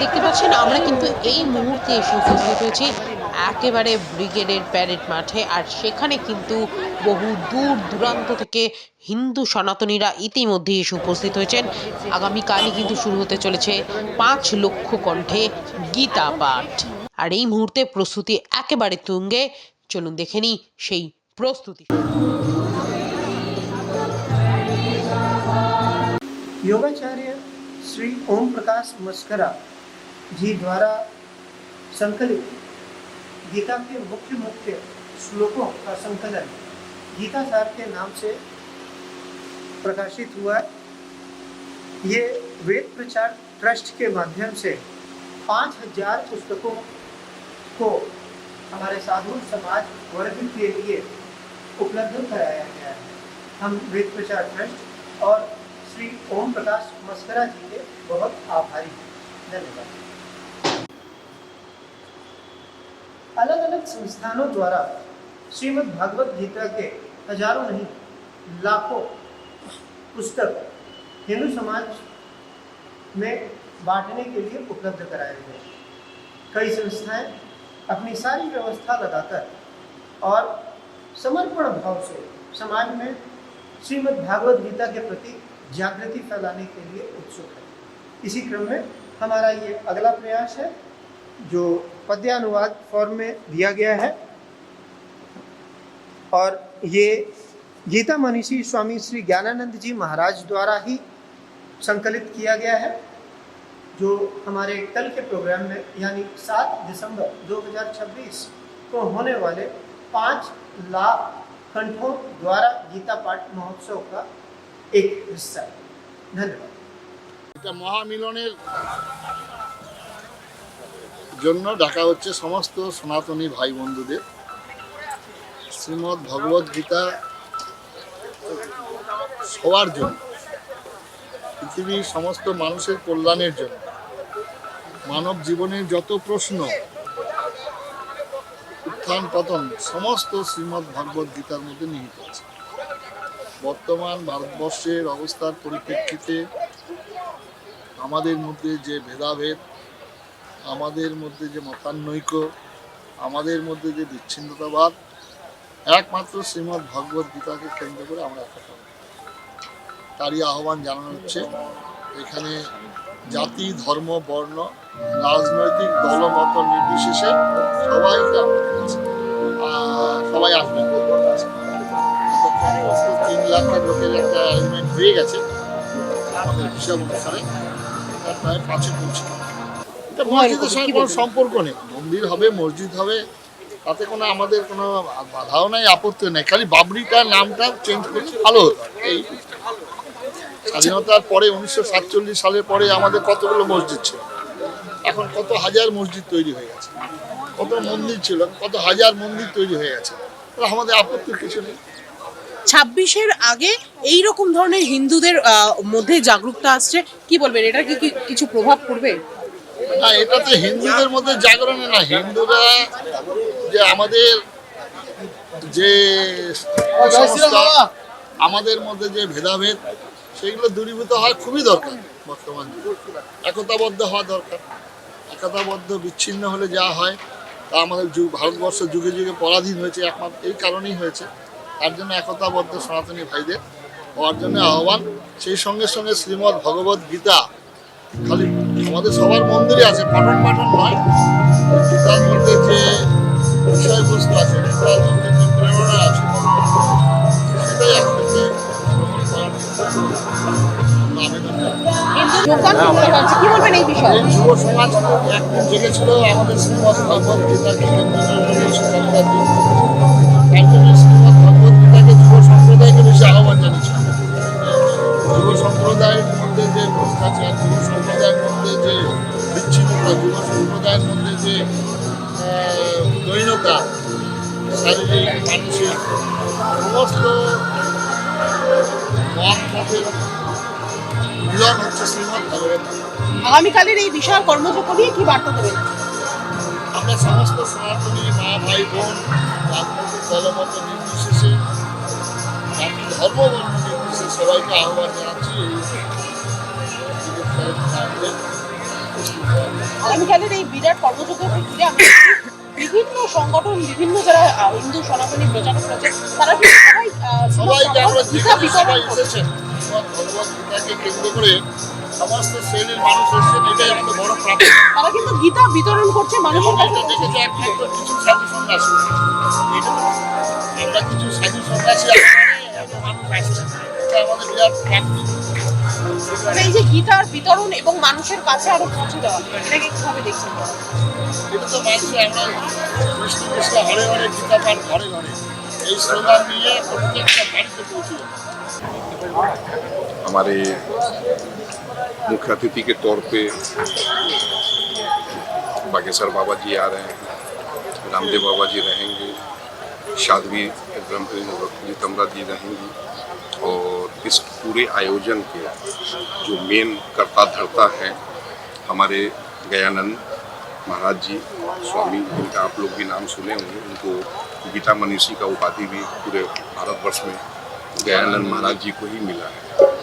দেখতে পাচ্ছেন আমরা কিন্তু এই মুহূর্তে এসে উপস্থিত হয়েছি একেবারে ব্রিগেডের প্যারেড মাঠে আর সেখানে কিন্তু বহু দূর দূরান্ত থেকে হিন্দু সনাতনীরা ইতিমধ্যে এসে উপস্থিত হয়েছেন আগামীকালই কিন্তু শুরু হতে চলেছে পাঁচ লক্ষ কণ্ঠে গীতা পাঠ আর এই মুহূর্তে প্রস্তুতি একেবারে তুঙ্গে চলুন দেখে নিই সেই প্রস্তুতি योगाचार्य श्री ओम प्रकाश मस्करा जी द्वारा संकलित। गीता के मुख्य मुख्य श्लोकों का संकलन गीता सार के नाम से प्रकाशित हुआ ये वेद प्रचार ट्रस्ट के माध्यम से पाँच हज़ार पुस्तकों को हमारे साधु समाज वर्ग के लिए उपलब्ध कराया गया है। हम वेद प्रचार ट्रस्ट और श्री ओम प्रकाश मस्करा जी के बहुत आभारी हैं। धन्यवाद। अलग अलग संस्थानों द्वारा श्रीमद् भागवत गीता के हज़ारों नहीं, लाखों पुस्तक हिंदू समाज में बांटने के लिए उपलब्ध कराए गए कई संस्थाएँ अपनी सारी व्यवस्था लगाकर और समर्पण भाव से समाज में श्रीमद् भागवत गीता के प्रति जागृति फैलाने के लिए उत्सुक है। इसी क्रम में हमारा ये अगला प्रयास है, जो पद्यानुवाद फॉर्म में दिया गया है और ये गीता मनीषी स्वामी श्री ज्ञानानंद जी महाराज द्वारा ही संकलित किया गया है जो हमारे कल के प्रोग्राम में यानी 7 दिसंबर 2026 को होने वाले पाँच लाख कंठों द्वारा गीता पाठ महोत्सव का एक हिस्सा है धन्यवाद এটা মহামিলনের জন্য ডাকা হচ্ছে সমস্ত সনাতনী ভাই বন্ধুদের শ্রীমদ্ ভগবদ গীতা সবার জন্য, পৃথিবীর সমস্ত মানুষের কল্যাণের জন্য, মানব জীবনের যত প্রশ্ন, উত্থান পতন, সমস্ত শ্রীমদ্ ভগবদ গীতার মধ্যে নিহিত আছে। বর্তমান ভারতবর্ষের অবস্থার পরিপ্রেক্ষিতে আমাদের মধ্যে যে ভেদাভেদ আমাদের মধ্যে যে মতান্নৈক্য আমাদের মধ্যে যে বিচ্ছিন্নতাবাদ, একমাত্র শ্রীমদ্ ভগবদ গীতাকে কেন্দ্র করে আমরা একটা পাবো। তারই আহ্বান জানানো হচ্ছে, এখানে জাতি, ধর্ম, বর্ণ, রাজনৈতিক দলমত নির্বিশেষে সবাইকে সবাই আসবেন। তিন লাখ লোকের একটা অ্যারেঞ্জমেন্ট হয়ে গেছে আমাদের হিসাব অনুসারে। প্রায় পাঁচে পৌঁছে মসজিদের সঙ্গে কোনো সম্পর্ক নেই। মন্দির হবে মসজিদ হবে তাতে কোনো আমাদের কোনো বাধাও নাই আপত্তি নেই খালি বাবরিটার নামটা চেঞ্জ করলে ভালো হতো। এই স্বাধীনতার পরে উনিশশো সাতচল্লিশ সালের পরে আমাদের কতগুলো মসজিদ ছিল? এখন কত হাজার মসজিদ তৈরি হয়ে গেছে। কত মন্দির ছিল কত হাজার মন্দির তৈরি হয়ে গেছে। তাহলে আমাদের আপত্তির কিছু নেই। ছাব্বিশের আগে এই রকম ধরনের হিন্দুদের মধ্যে জাগরুকতা আসছে। কি বলবেন? এটা কি কি- কিছু প্রভাব পড়বে? না, এটা তো হিন্দুদের মধ্যে জাগরণে না, হিন্দুরা যে আমাদের যে আমাদের মধ্যে যে ভেদাভেদ সেগুলো দূরীভূত হয় খুবই দরকার বর্তমান একতাবদ্ধ হওয়া দরকার। একতাবদ্ধ, বিচ্ছিন্ন হলে যা হয়, তা আমাদের যুগ, ভারতবর্ষ যুগে যুগে পরাধীন হয়েছে, একমাত্র এই কারণেই হয়েছে। তার জন্য একতাবদ্ধ সনাতনী ভাইদের হওয়ার জন্য আহ্বান। সেই সঙ্গে সঙ্গে শ্রীমদ্ ভগবত গীতা, খালি আমাদের সবার মন্দিরে আছে পঠন পাঠন নয়। তার মধ্যে যে বিষয়বস্তু আছে গীতার মধ্যে যে প্রেরণা আছে সেটাই আপনাকে এই যুব সমাজ একদিন জেগেছিল আমাদের শ্রীমদ ভগবত গীতাকে কেন্দ্র করে আগামীকালের এই বিশাল কর্মযজ্ঞ নিয়ে কি বার্তা দেবেন আমরা সমস্ত সনাতনী মা ভাই বোন রাজনৈতিক দলমত নির্বিশেষে জাতি ধর্ম বর্ণ নির্বিশেষে সবাইকে আহ্বান জানাচ্ছি আগামীকালের এই বিরাট কর্মযজ্ঞকে ঘিরে বিভিন্ন সংগঠন বিভিন্ন যারা হিন্দু সনাতনী প্রচারক রয়েছে তারা সবাই আমরা গীতা বিতরণ সবাই করছে। এসেছেন ভগবত ভগবত গীতাকে কেন্দ্র করে সমস্ত শ্রেণীর মানুষ এসেছেন এটাই আমাদের বড় প্রাপ্তি তারা কিন্তু গীতা বিতরণ করছে মানুষের এবং কাছে এটা দেখেছে একমাত্র কিছু সাধু সন্ন্যাসী এটা আমরা কিছু সাধু সন্ন্যাসী আছি, এত মানুষ আসছে এটা আমাদের বিরাট প্রাপ্তি মানে এই যে গীতার বিতরণ এবং মানুষের কাছে আরো পৌঁছে দেওয়া এটাকে কিভাবে দেখছেন এটা তো মানুষে আমরা কৃষ্ণ কৃষ্ণ হরে হরে গীতা পাঠ ঘরে ঘরে এই স্লোগান নিয়ে প্রত্যেকটা বাড়িতে পৌঁছে যাবে। हमारे मुख्य अतिथि के तौर पे बागेश्वर बाबा जी आ रहे हैं, रामदेव बाबा जी रहेंगे शादवी तमरा जी रहेंगी, और इस पूरे आयोजन के जो मेन करता धरता है, हमारे गयानंद महाराज जी, स्वामी जिनका आप लोग भी नाम सुने होंगे, उनको गीता मनीषी का उपाधि भी पूरे भारतवर्ष में गयानंद महाराज जी को ही मिला है।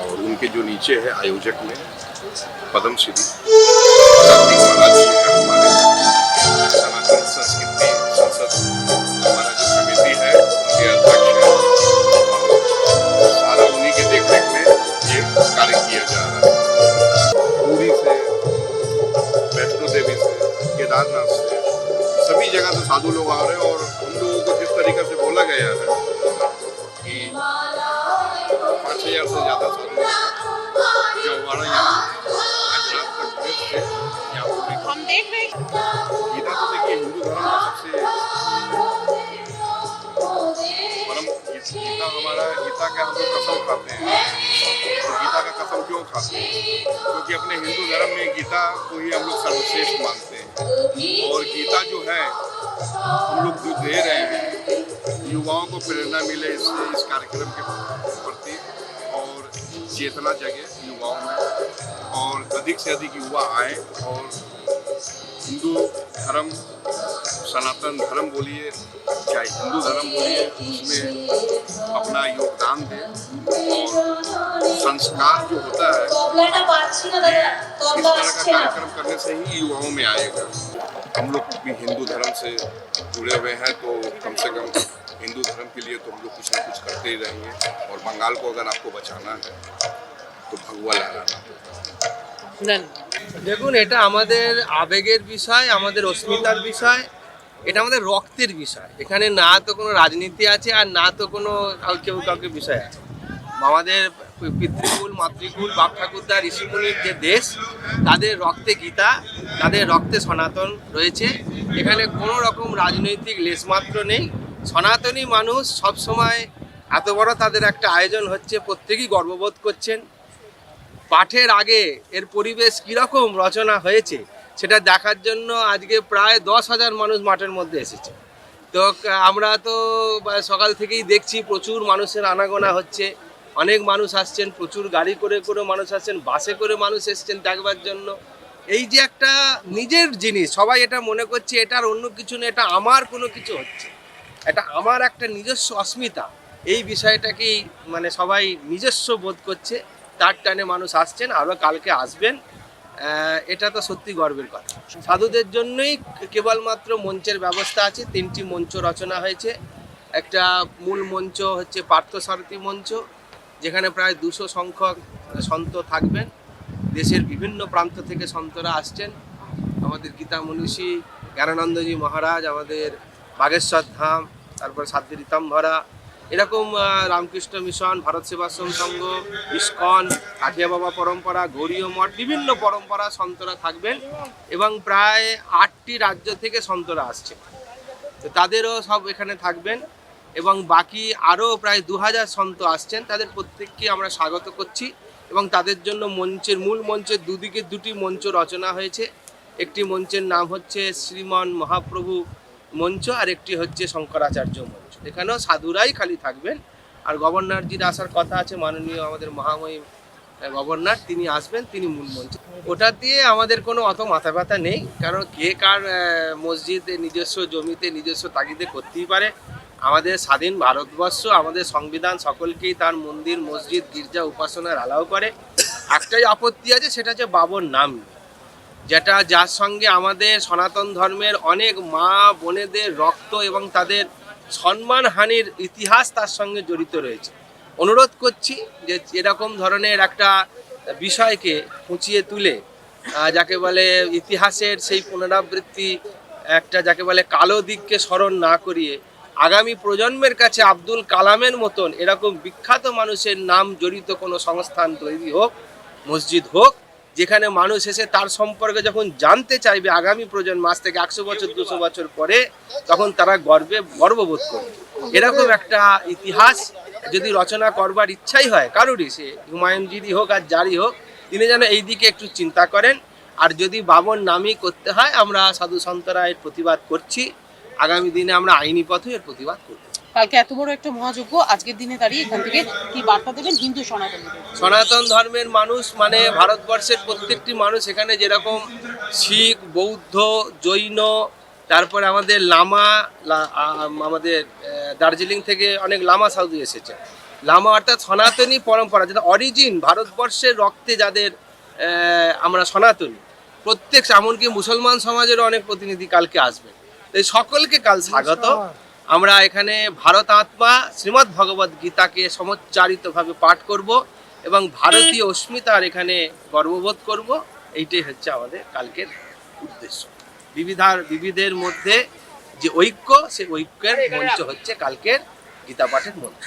और उनके जो नीचे है आयोजक में पद्म श्री। कार्तिक महाराज जी हमारे सनातन संस्कृति संसद हमारा जो समिति है उनके में ये कार्य किया जा रहा है पूरी से, वैष्णो देवी से, केदारनाथ से, सभी जगह से साधु लोग आ रहे हैं और उन लोगों को जिस तरीके से बोला गया है कि हज़ार से ज़्यादा साधु जो हमारा यहाँ आज रात तक गए थे यहाँ हम देख रहे गीता तो देखिए हिंदू धर्म का सबसे परम गीता हमारा गीता के हम लोग कसम खाते हैं। तो गीता का कसम क्यों खाते हैं? क्योंकि अपने हिंदू धर्म में गीता को ही हम लोग सर्वश्रेष्ठ मानते हैं। और गीता जो है हम लोग जो दे रहे हैं युवाओं को प्रेरणा मिले इससे इस कार्यक्रम के चेतना जगे युवाओं में और अधिक से अधिक युवा आए और हिंदू धर्म, सनातन धर्म बोलिए, चाहे हिंदू धर्म बोलिए, उसमें अपना योगदान दें और संस्कार जो होता है, इस तरह का कार्यक्रम करने से ही युवाओं में आएगा। हम लोग भी हिंदू धर्म से जुड़े हुए हैं तो कम से कम हिंदू धर्म के लिए तो हम लोग कुछ ना कुछ करते ही रहेंगे और बंगाल को अगर आपको बचाना है দেখুন এটা আমাদের আবেগের বিষয় আমাদের অস্মিতার বিষয় এটা আমাদের রক্তের বিষয়। এখানে না তো কোনো রাজনীতি আছে আর না তো কোনো কেউ কাউকে বিষয় আছে। আমাদের পিতৃকুল মাতৃকুল বাপ ঠাকুরদা ঋষিমুনির যে দেশ তাদের রক্তে গীতা তাদের রক্তে সনাতন রয়েছে। এখানে কোনো রকম রাজনৈতিক লেশমাত্র নেই। সনাতনী মানুষ সবসময় এত বড় তাদের একটা আয়োজন হচ্ছে প্রত্যেকেই গর্ববোধ করছেন। পাঠের আগে এর পরিবেশ কীরকম রচনা হয়েছে, সেটা দেখার জন্য আজকে প্রায় দশ হাজার মানুষ মাঠের মধ্যে এসেছে। তো, আমরা তো সকাল থেকেই দেখছি প্রচুর মানুষের আনাগোনা হচ্ছে। অনেক মানুষ আসছেন, প্রচুর গাড়ি করে করে মানুষ আসছেন, বাসে করে মানুষ এসছেন দেখবার জন্য। এই যে একটা নিজের জিনিস, সবাই এটা মনে করছে এটার অন্য কিছু না এটা আমার কোনো কিছু হচ্ছে। এটা আমার একটা নিজস্ব অস্মিতা। এই বিষয়টাকেই মানে সবাই নিজস্ব বোধ করছে। তার টানে মানুষ আসছেন আরও কালকে আসবেন। এটা তো সত্যি গর্বের কথা। সাধুদের জন্যই কেবলমাত্র মঞ্চের ব্যবস্থা আছে, তিনটি মঞ্চ রচনা হয়েছে। একটা মূল মঞ্চ হচ্ছে পার্থসারথী মঞ্চ, যেখানে প্রায় দুশো সংখ্যক সন্ত থাকবেন। দেশের বিভিন্ন প্রান্ত থেকে সন্তরা আসছেন। আমাদের গীতা মনীষী জ্ঞানানন্দজি মহারাজ, আমাদের বাগেশ্বর ধাম, তারপর সাধ্বী রীতাম্বরা এরকম রামকৃষ্ণ মিশন, ভারত সেবাশ্রম সংঘ, ইস্কন, কাঠিয়া বাবা পরম্পরা, গৌরীয় মঠ, বিভিন্ন পরম্পরা সন্তরা থাকবেন এবং প্রায় আটটি রাজ্য থেকে সন্তরা আসছে। তো তাদেরও সব এখানে থাকবেন এবং বাকি আরও প্রায় দু হাজার সন্ত আসছেন। তাদের প্রত্যেককে আমরা স্বাগত করছি এবং তাদের জন্য মঞ্চের, মূল মঞ্চের দুদিকে দুটি মঞ্চ রচনা হয়েছে। একটি মঞ্চের নাম হচ্ছে শ্রীমন মহাপ্রভু মঞ্চ আর একটি হচ্ছে শঙ্করাচার্য মঞ্চ। এখানেও সাধুরাই খালি থাকবেন। আর গভর্নরজির আসার কথা আছে, মাননীয় আমাদের মহাময়ী গভর্নর, তিনি আসবেন, তিনি মূল মঞ্চে ওটা দিয়ে আমাদের কোনো অত মাথা ব্যথা নেই, কারণ কে কার মসজিদে নিজস্ব জমিতে, নিজস্ব তাগিদে করতেই পারে। আমাদের স্বাধীন ভারতবর্ষ, আমাদের সংবিধান সকলকেই তার মন্দির, মসজিদ, গির্জা, উপাসনার আলাও করে। একটাই আপত্তি আছে, সেটা হচ্ছে বাবর নাম। যেটা যার সঙ্গে আমাদের সনাতন ধর্মের অনেক মা বোনেদের রক্ত এবং তাদের সম্মানহানির ইতিহাস তার সঙ্গে জড়িত রয়েছে। অনুরোধ করছি যে এরকম ধরনের একটা বিষয়কে খুঁচিয়ে তুলে যাকে বলে ইতিহাসের সেই পুনরাবৃত্তি, একটা যাকে বলে কালো দিককে স্মরণ না করিয়ে আগামী প্রজন্মের কাছে আব্দুল কালামের মতন এরকম বিখ্যাত মানুষের নাম জড়িত কোনো সংস্থান তৈরি হোক, মসজিদ হোক যেখানে মানুষ এসে তার সম্পর্কে যখন জানতে চাইবে আগামী প্রজন্ম, আজ থেকে একশো বছর, দুশো বছর পরে, তখন তারা গর্বে গর্ববোধ করবে। এরকম একটা ইতিহাস যদি রচনা করবার ইচ্ছাই হয়, কারোরই সে, হুমায়ুনজিরই হোক আর যারই হোক, তিনি যেন এই দিকে একটু চিন্তা করেন। আর যদি বাবর নামই করতে হয়, আমরা সাধু সন্তরা এর প্রতিবাদ করছি। আগামী দিনে আমরা আইনি পথে এর প্রতিবাদ করব। কালকে এত বড় একটা মহাযজ্ঞ, আজকের দিনে দাঁড়িয়ে এখান থেকে কি বার্তা দেবেন হিন্দু সনাতনীদের সনাতন ধর্মের মানুষ মানে ভারতবর্ষের প্রত্যেকটি মানুষ এখানে যেরকম শিখ, বৌদ্ধ, জৈন, তারপরে আমাদের লামা আমাদের দার্জিলিং থেকে অনেক লামা সাধু এসেছে। লামা অর্থাৎ সনাতনী পরম্পরা, যেটা অরিজিন ভারতবর্ষের রক্তে যাদের আমরা সনাতনী। প্রত্যেক, এমনকি মুসলমান সমাজেরও অনেক প্রতিনিধি কালকে আসবে এই সকলকে কাল স্বাগত। আমরা এখানে ভারত আত্মা শ্রীমদ্ ভগবত গীতাকে সমচ্চারিতভাবে পাঠ করব এবং ভারতীয় অস্মিতার এখানে গর্ববোধ করব। এইটাই হচ্ছে আমাদের কালকের উদ্দেশ্য। বিবিধার, বিবিধের মধ্যে যে ঐক্য সে ঐক্যের মঞ্চ হচ্ছে কালকের গীতা পাঠের মঞ্চ।